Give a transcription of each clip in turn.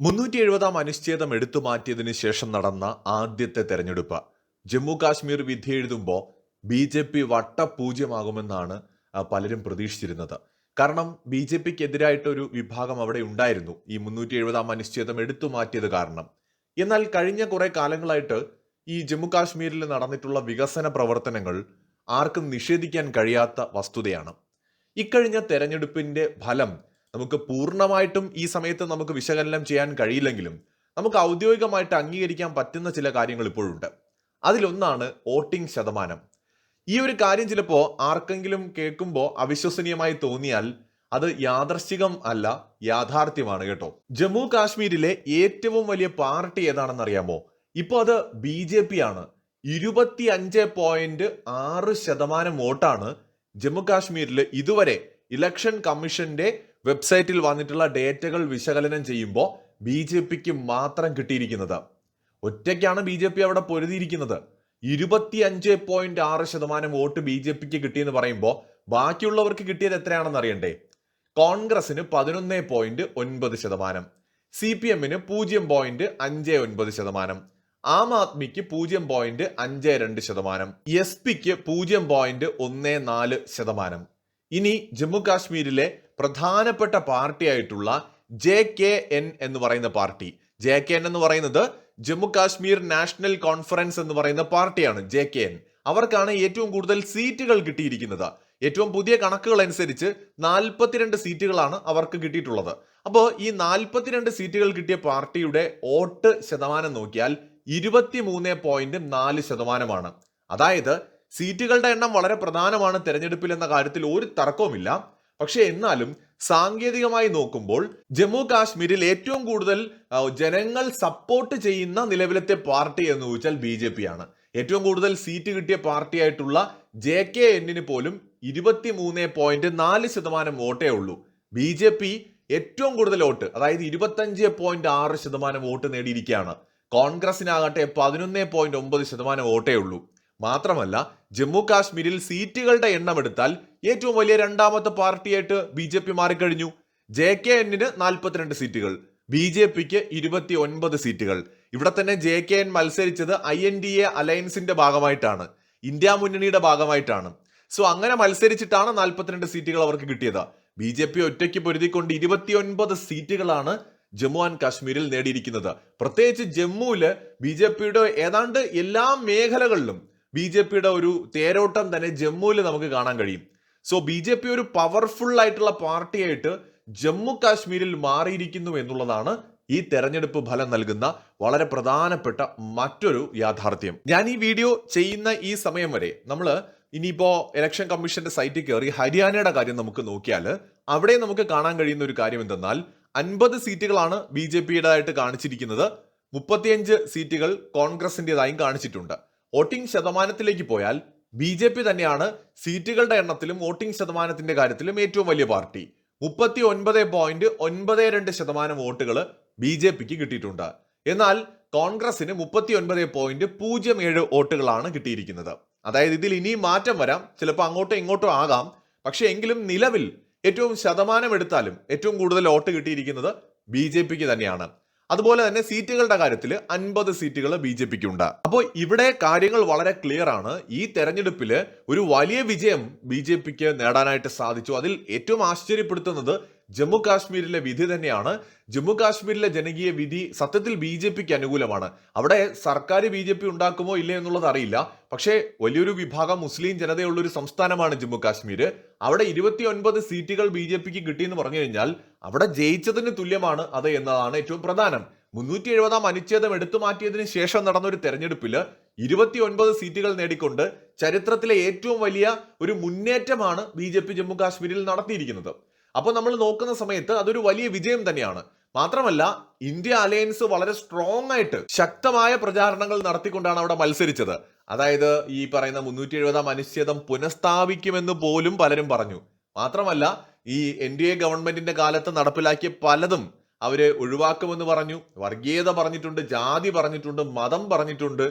മുന്നൂറ്റി എഴുപതാം അനുച്ഛേദം എടുത്തു മാറ്റിയതിനു ശേഷം നടന്ന ആദ്യത്തെ തെരഞ്ഞെടുപ്പ്. ജമ്മു കാശ്മീർ വിധി എഴുതുമ്പോൾ ബി ജെ പി വട്ടപൂജ്യമാകുമെന്നാണ് പലരും പ്രതീക്ഷിച്ചിരുന്നത്. കാരണം ബി ജെ പിക്ക് എതിരായിട്ടൊരു വിഭാഗം അവിടെ ഉണ്ടായിരുന്നു ഈ മുന്നൂറ്റി എഴുപതാം അനുച്ഛേദം എടുത്തു മാറ്റിയത് കാരണം. എന്നാൽ കഴിഞ്ഞ കുറെ കാലങ്ങളായിട്ട് ഈ ജമ്മു കാശ്മീരിൽ നടന്നിട്ടുള്ള വികസന പ്രവർത്തനങ്ങൾ ആർക്കും നിഷേധിക്കാൻ കഴിയാത്ത വസ്തുതയാണ്. ഇക്കഴിഞ്ഞ തെരഞ്ഞെടുപ്പിന്റെ ഫലം നമുക്ക് പൂർണമായിട്ടും ഈ സമയത്ത് നമുക്ക് വിശകലനം ചെയ്യാൻ കഴിയില്ലെങ്കിലും നമുക്ക് ഔദ്യോഗികമായിട്ട് അംഗീകരിക്കാൻ പറ്റുന്ന ചില കാര്യങ്ങൾ ഇപ്പോഴുണ്ട്. അതിലൊന്നാണ് വോട്ടിംഗ് ശതമാനം. ഈ ഒരു കാര്യം ചിലപ്പോൾ ആർക്കെങ്കിലും കേൾക്കുമ്പോൾ അവിശ്വസനീയമായി തോന്നിയാൽ അത് യാദർശികം അല്ല യാഥാർത്ഥ്യമാണ് കേട്ടോ. ജമ്മു കാശ്മീരിലെ ഏറ്റവും വലിയ പാർട്ടി ഏതാണെന്ന് അറിയാമോ ഇപ്പോൾ അത് ബി ജെ പി ആണ് ഇരുപത്തി അഞ്ച് പോയിന്റ് ആറ് ശതമാനം വോട്ടാണ് ജമ്മു കാശ്മീരിൽ ഇതുവരെ ഇലക്ഷൻ കമ്മീഷന്റെ വെബ്സൈറ്റിൽ വന്നിട്ടുള്ള ഡേറ്റകൾ വിശകലനം ചെയ്യുമ്പോൾ ബി ജെ പിക്ക് മാത്രം കിട്ടിയിരിക്കുന്നത്. ഒറ്റയ്ക്കാണ് ബി ജെ പി അവിടെ പൊരുതിയിരിക്കുന്നത്. ഇരുപത്തി അഞ്ച് പോയിന്റ് ആറ് ശതമാനം വോട്ട് ബി ജെ പിക്ക് കിട്ടിയെന്ന് പറയുമ്പോൾ ബാക്കിയുള്ളവർക്ക് കിട്ടിയത് എത്രയാണെന്ന് അറിയണ്ടേ? കോൺഗ്രസിന് പതിനൊന്ന് പോയിന്റ് ഒൻപത് ശതമാനം. സി പി എമ്മിന് പൂജ്യം പോയിന്റ് അഞ്ച് ഒൻപത് ശതമാനം. ആം ആദ്മിക്ക് പൂജ്യം പോയിന്റ് അഞ്ച് രണ്ട് ശതമാനം. എസ് പിക്ക് പൂജ്യം പോയിന്റ് ഒന്ന് നാല് ശതമാനം. ഇനി ജമ്മു കാശ്മീരിലെ പ്രധാനപ്പെട്ട പാർട്ടിയായിട്ടുള്ള ജെ കെ എൻ എന്ന് പറയുന്ന പാർട്ടി. ജെ കെ എൻ എന്ന് പറയുന്നത് ജമ്മു കാശ്മീർ നാഷണൽ കോൺഫറൻസ് എന്ന് പറയുന്ന പാർട്ടിയാണ് ജെ കെ എൻ. അവർക്കാണ് ഏറ്റവും കൂടുതൽ സീറ്റുകൾ കിട്ടിയിരിക്കുന്നത്. ഏറ്റവും പുതിയ കണക്കുകൾ അനുസരിച്ച് നാൽപ്പത്തിരണ്ട് സീറ്റുകളാണ് അവർക്ക് കിട്ടിയിട്ടുള്ളത്. അപ്പോൾ ഈ നാൽപ്പത്തിരണ്ട് സീറ്റുകൾ കിട്ടിയ പാർട്ടിയുടെ വോട്ട് ശതമാനം നോക്കിയാൽ ഇരുപത്തി മൂന്ന് പോയിന്റ് നാല് ശതമാനമാണ്. അതായത് സീറ്റുകളുടെ എണ്ണം വളരെ പ്രധാനമാണ് തെരഞ്ഞെടുപ്പിൽ എന്ന കാര്യത്തിൽ ഒരു തർക്കവുമില്ല. പക്ഷെ എന്നാലും സാങ്കേതികമായി നോക്കുമ്പോൾ ജമ്മു കാശ്മീരിൽ ഏറ്റവും കൂടുതൽ ജനങ്ങൾ സപ്പോർട്ട് ചെയ്യുന്ന നിലവിലത്തെ പാർട്ടി എന്ന് ചോദിച്ചാൽ ബി ജെ പി ആണ് ഏറ്റവും കൂടുതൽ സീറ്റ് കിട്ടിയ പാർട്ടിയായിട്ടുള്ള ജെ കെ എന്നിന് പോലും ഇരുപത്തി മൂന്ന് പോയിന്റ് നാല് ശതമാനം വോട്ടേ ഉള്ളൂ. ബി ജെ പി ഏറ്റവും കൂടുതൽ വോട്ട് അതായത് ഇരുപത്തഞ്ച് പോയിന്റ് ആറ് ശതമാനം വോട്ട് നേടിയിരിക്കുകയാണ്. കോൺഗ്രസിനാകട്ടെ പതിനൊന്ന് പോയിന്റ് ഒമ്പത് ശതമാനം വോട്ടേ ഉള്ളൂ. മാത്രമല്ല ജമ്മു കാശ്മീരിൽ സീറ്റുകളുടെ എണ്ണം എടുത്താൽ ഏറ്റവും വലിയ രണ്ടാമത്തെ പാർട്ടിയായിട്ട് ബി ജെ പി മാറിക്കഴിഞ്ഞു. ജെ കെ എന്നിന് നാൽപ്പത്തിരണ്ട് സീറ്റുകൾ ബി ജെ പിക്ക് ഇരുപത്തി ഒൻപത് സീറ്റുകൾ. ഇവിടെ തന്നെ ജെ കെ എൻ മത്സരിച്ചത് ഐ എൻ ഡി എ അലയൻസിന്റെ ഭാഗമായിട്ടാണ് ഇന്ത്യ മുന്നണിയുടെ ഭാഗമായിട്ടാണ്. സോ അങ്ങനെ മത്സരിച്ചിട്ടാണ് നാൽപ്പത്തിരണ്ട് സീറ്റുകൾ അവർക്ക് കിട്ടിയത്. ബി ജെ പി ഒറ്റയ്ക്ക് പൊരുതിക്കൊണ്ട് ഇരുപത്തിയൊൻപത് സീറ്റുകളാണ് ജമ്മു ആൻഡ് കാശ്മീരിൽ നേടിയിരിക്കുന്നത്. പ്രത്യേകിച്ച് ജമ്മുവിൽ ബി ജെ പിയുടെ ഏതാണ്ട് എല്ലാ മേഖലകളിലും ബി ജെ പിയുടെ ഒരു തേരോട്ടം തന്നെ ജമ്മുവിൽ നമുക്ക് കാണാൻ കഴിയും. സോ ബി ജെ പി ഒരു പവർഫുൾ ആയിട്ടുള്ള പാർട്ടിയായിട്ട് ജമ്മു കാശ്മീരിൽ മാറിയിരിക്കുന്നു എന്നുള്ളതാണ് ഈ തെരഞ്ഞെടുപ്പ് ഫലം നൽകുന്ന വളരെ പ്രധാനപ്പെട്ട മറ്റൊരു യാഥാർത്ഥ്യം. ഞാൻ ഈ വീഡിയോ ചെയ്യുന്ന ഈ സമയം വരെ നമ്മൾ ഇനിയിപ്പോ ഇലക്ഷൻ കമ്മീഷന്റെ സൈറ്റിൽ കയറി ഹരിയാനയുടെ കാര്യം നമുക്ക് നോക്കിയാൽ അവിടെ നമുക്ക് കാണാൻ കഴിയുന്ന ഒരു കാര്യം എന്തെന്നാൽ അൻപത് സീറ്റുകളാണ് ബി ജെ പിയുടേതായിട്ട് കാണിച്ചിരിക്കുന്നത്. മുപ്പത്തിയഞ്ച് സീറ്റുകൾ കോൺഗ്രസിന്റേതായും കാണിച്ചിട്ടുണ്ട്. വോട്ടിംഗ് ശതമാനത്തിലേക്ക് പോയാൽ ബി ജെ പി തന്നെയാണ് സീറ്റുകളുടെ എണ്ണത്തിലും വോട്ടിംഗ് ശതമാനത്തിന്റെ കാര്യത്തിലും ഏറ്റവും വലിയ പാർട്ടി. മുപ്പത്തി ഒൻപത് പോയിന്റ് ഒൻപത് രണ്ട് ശതമാനം വോട്ടുകൾ ബി ജെ പിക്ക് കിട്ടിയിട്ടുണ്ട്. എന്നാൽ കോൺഗ്രസിന് മുപ്പത്തി ഒൻപത് പോയിന്റ് പൂജ്യം ഏഴ് വോട്ടുകളാണ് കിട്ടിയിരിക്കുന്നത്. അതായത് ഇതിൽ ഇനിയും മാറ്റം വരാം. ചിലപ്പോൾ അങ്ങോട്ടോ ഇങ്ങോട്ടോ ആകാം. പക്ഷെ എങ്കിലും നിലവിൽ ഏറ്റവും ശതമാനം എടുത്താലും ഏറ്റവും കൂടുതൽ വോട്ട് കിട്ടിയിരിക്കുന്നത് ബി ജെ പിക്ക് തന്നെയാണ്. അതുപോലെ തന്നെ സീറ്റുകളുടെ കാര്യത്തിൽ അൻപത് സീറ്റുകൾ ബി ജെ പിക്ക് ഉണ്ട് അപ്പോൾ ഇവിടെ കാര്യങ്ങൾ വളരെ ക്ലിയർ ആണ്. ഈ തെരഞ്ഞെടുപ്പിൽ ഒരു വലിയ വിജയം ബി ജെ പിക്ക് നേടാനായിട്ട് സാധിച്ചു. അതിൽ ഏറ്റവും ആശ്ചര്യപ്പെടുത്തുന്നത് ജമ്മു കാശ്മീരിലെ വിധി തന്നെയാണ്. ജമ്മു കാശ്മീരിലെ ജനകീയ വിധി സത്യത്തിൽ ബി ജെ പിക്ക് അനുകൂലമാണ്. അവിടെ സർക്കാർ ബി ജെ പി ഉണ്ടാക്കുമോ ഇല്ലേ എന്നുള്ളത് അറിയില്ല. പക്ഷേ വലിയൊരു വിഭാഗം മുസ്ലിം ജനതയുള്ള ഒരു സംസ്ഥാനമാണ് ജമ്മു കാശ്മീർ അവിടെ ഇരുപത്തി ഒൻപത് സീറ്റുകൾ ബി ജെ പിക്ക് കിട്ടിയെന്ന് പറഞ്ഞു കഴിഞ്ഞാൽ അവിടെ ജയിച്ചതിന് തുല്യമാണ് അത് എന്നതാണ് ഏറ്റവും പ്രധാനം. മുന്നൂറ്റി എഴുപതാം അനുച്ഛേദം എടുത്തു മാറ്റിയതിന് ശേഷം നടന്ന ഒരു തെരഞ്ഞെടുപ്പിൽ ഇരുപത്തി ഒൻപത് സീറ്റുകൾ നേടിക്കൊണ്ട് ചരിത്രത്തിലെ ഏറ്റവും വലിയ ഒരു മുന്നേറ്റമാണ് ബി ജെ പി ജമ്മു കാശ്മീരിൽ നടത്തിയിരിക്കുന്നത്. അപ്പോൾ നമ്മൾ നോക്കുന്ന സമയത്ത് അതൊരു വലിയ വിജയം തന്നെയാണ്. മാത്രമല്ല ഇന്ത്യ അലയൻസ് വളരെ സ്ട്രോങ് ആയിട്ട് ശക്തമായ പ്രചാരണങ്ങൾ നടത്തിക്കൊണ്ടാണ് അവിടെ മത്സരിച്ചത്. അതായത് ഈ പറയുന്ന മുന്നൂറ്റി എഴുപതാം അനുച്ഛേദം പുനഃസ്ഥാപിക്കുമെന്ന് പോലും പലരും പറഞ്ഞു. മാത്രമല്ല ഈ എൻ ഡി എ ഗവൺമെന്റിന്റെ കാലത്ത് നടപ്പിലാക്കിയ പലതും അവർ ഒഴിവാക്കുമെന്ന് പറഞ്ഞു. വർഗീയത പറഞ്ഞിട്ടുണ്ട് ജാതി പറഞ്ഞിട്ടുണ്ട് മതം പറഞ്ഞിട്ടുണ്ട്.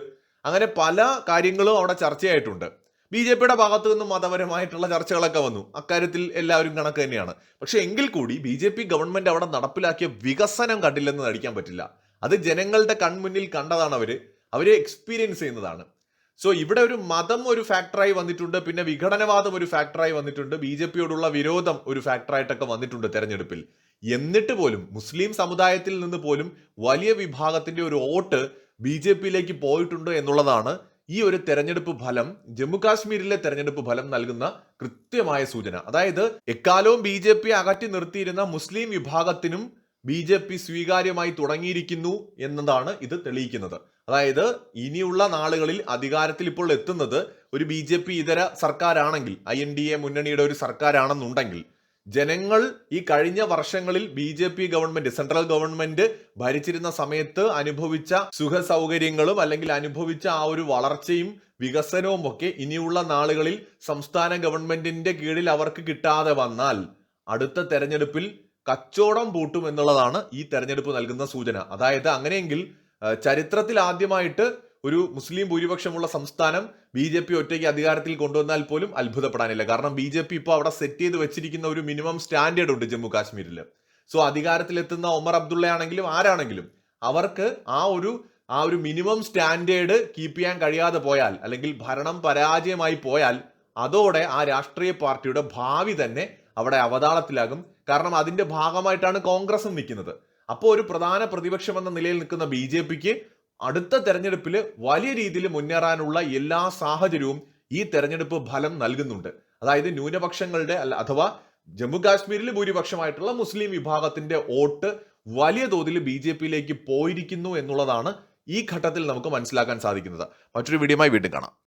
അങ്ങനെ പല കാര്യങ്ങളും അവിടെ ചർച്ചയായിട്ടുണ്ട്. ബി ജെ പിയുടെ ഭാഗത്തു നിന്നും മതപരമായിട്ടുള്ള ചർച്ചകളൊക്കെ വന്നു. അക്കാര്യത്തിൽ എല്ലാവരും കണക്ക് തന്നെയാണ്. പക്ഷേ എങ്കിൽ കൂടി ബി ജെ പി ഗവൺമെന്റ് അവിടെ നടപ്പിലാക്കിയ വികസനം കണ്ടില്ലെന്ന് നടിക്കാൻ പറ്റില്ല. അത് ജനങ്ങളുടെ കൺമുന്നിൽ കണ്ടതാണ് അവർ. അവരെ എക്സ്പീരിയൻസ് ചെയ്യുന്നതാണ്. സോ ഇവിടെ ഒരു മതം ഒരു ഫാക്ടറായി വന്നിട്ടുണ്ട്. പിന്നെ വിഘടനവാദം ഒരു ഫാക്ടറായി വന്നിട്ടുണ്ട്. ബി ജെ പിയോടുള്ള വിരോധം ഒരു ഫാക്ടറായിട്ടൊക്കെ വന്നിട്ടുണ്ട് തെരഞ്ഞെടുപ്പിൽ. എന്നിട്ട് പോലും മുസ്ലിം സമുദായത്തിൽ നിന്ന് പോലും വലിയ വിഭാഗത്തിന്റെ ഒരു വോട്ട് ബി ജെ പിയിലേക്ക് പോയിട്ടുണ്ട് എന്നുള്ളതാണ് ഈ ഒരു തെരഞ്ഞെടുപ്പ് ഫലം ജമ്മു കാശ്മീരിലെ തെരഞ്ഞെടുപ്പ് ഫലം നൽകുന്ന കൃത്യമായ സൂചന. അതായത് എക്കാലവും ബി ജെ പി അകറ്റി നിർത്തിയിരുന്ന മുസ്ലിം വിഭാഗത്തിനും ബി ജെ പി സ്വീകാര്യമായി തുടങ്ങിയിരിക്കുന്നു എന്നതാണ് ഇത് തെളിയിക്കുന്നത്. അതായത് ഇനിയുള്ള നാളുകളിൽ അധികാരത്തിൽ ഇപ്പോൾ എത്തുന്നത് ഒരു ബി ജെ പി ഇതര സർക്കാരാണെങ്കിൽ ഐ എൻ ഡി എ മുന്നണിയുടെ ഒരു സർക്കാരാണെന്നുണ്ടെങ്കിൽ ജനങ്ങൾ ഈ കഴിഞ്ഞ വർഷങ്ങളിൽ B J P government central government ഭരിച്ചിരുന്ന സമയത്ത് അനുഭവിച്ച സുഖ സൗകര്യങ്ങളും അല്ലെങ്കിൽ അനുഭവിച്ച ആ ഒരു വളർച്ചയും വികസനവും ഒക്കെ ഇനിയുള്ള നാളുകളിൽ സംസ്ഥാന ഗവൺമെന്റിന്റെ കീഴിൽ അവർക്ക് കിട്ടാതെ വന്നാൽ അടുത്ത തെരഞ്ഞെടുപ്പിൽ കച്ചവടം പൂട്ടും എന്നുള്ളതാണ് ഈ തെരഞ്ഞെടുപ്പ് നൽകുന്ന സൂചന. അതായത് അങ്ങനെയെങ്കിൽ ചരിത്രത്തിൽ ആദ്യമായിട്ട് ഒരു മുസ്ലിം ഭൂരിപക്ഷമുള്ള സംസ്ഥാനം ബി ജെ പി ഒറ്റയ്ക്ക് അധികാരത്തിൽ കൊണ്ടുവന്നാൽ പോലും അത്ഭുതപ്പെടാനില്ല. കാരണം ബി ജെ പി ഇപ്പോൾ അവിടെ സെറ്റ് ചെയ്ത് വെച്ചിരിക്കുന്ന ഒരു മിനിമം സ്റ്റാൻഡേർഡ് ഉണ്ട് ജമ്മു കാശ്മീരിൽ സോ അധികാരത്തിലെത്തുന്ന ഒമർ അബ്ദുള്ള ആണെങ്കിലും ആരാണെങ്കിലും അവർക്ക് ആ ഒരു ആ ഒരു മിനിമം സ്റ്റാൻഡേർഡ് കീപ്പ് ചെയ്യാൻ കഴിയാതെ പോയാൽ അല്ലെങ്കിൽ ഭരണം പരാജയമായി പോയാൽ അതോടെ ആ രാഷ്ട്രീയ പാർട്ടിയുടെ ഭാവി തന്നെ അവിടെ അവതാളത്തിലാകും. കാരണം അതിന്റെ ഭാഗമായിട്ടാണ് കോൺഗ്രസും നിൽക്കുന്നത്. അപ്പോൾ ഒരു പ്രധാന പ്രതിപക്ഷം എന്ന നിലയിൽ നിൽക്കുന്ന ബി ജെ പിക്ക് അടുത്ത തെരഞ്ഞെടുപ്പിൽ വലിയ രീതിയിൽ മുന്നേറാനുള്ള എല്ലാ സാഹചര്യവും ഈ തെരഞ്ഞെടുപ്പ് ഫലം നൽകുന്നുണ്ട്. അതായത് ന്യൂനപക്ഷങ്ങളുടെ അല്ല അഥവാ ജമ്മു കാശ്മീരിൽ ഭൂരിപക്ഷമായിട്ടുള്ള മുസ്ലിം വിഭാഗത്തിന്റെ വോട്ട് വലിയ തോതിൽ ബി ജെ പിയിലേക്ക് പോയിരിക്കുന്നു എന്നുള്ളതാണ് ഈ ഘട്ടത്തിൽ നമുക്ക് മനസ്സിലാക്കാൻ സാധിക്കുന്നത്. മറ്റൊരു വീഡിയോയുമായി വീണ്ടും കാണാം.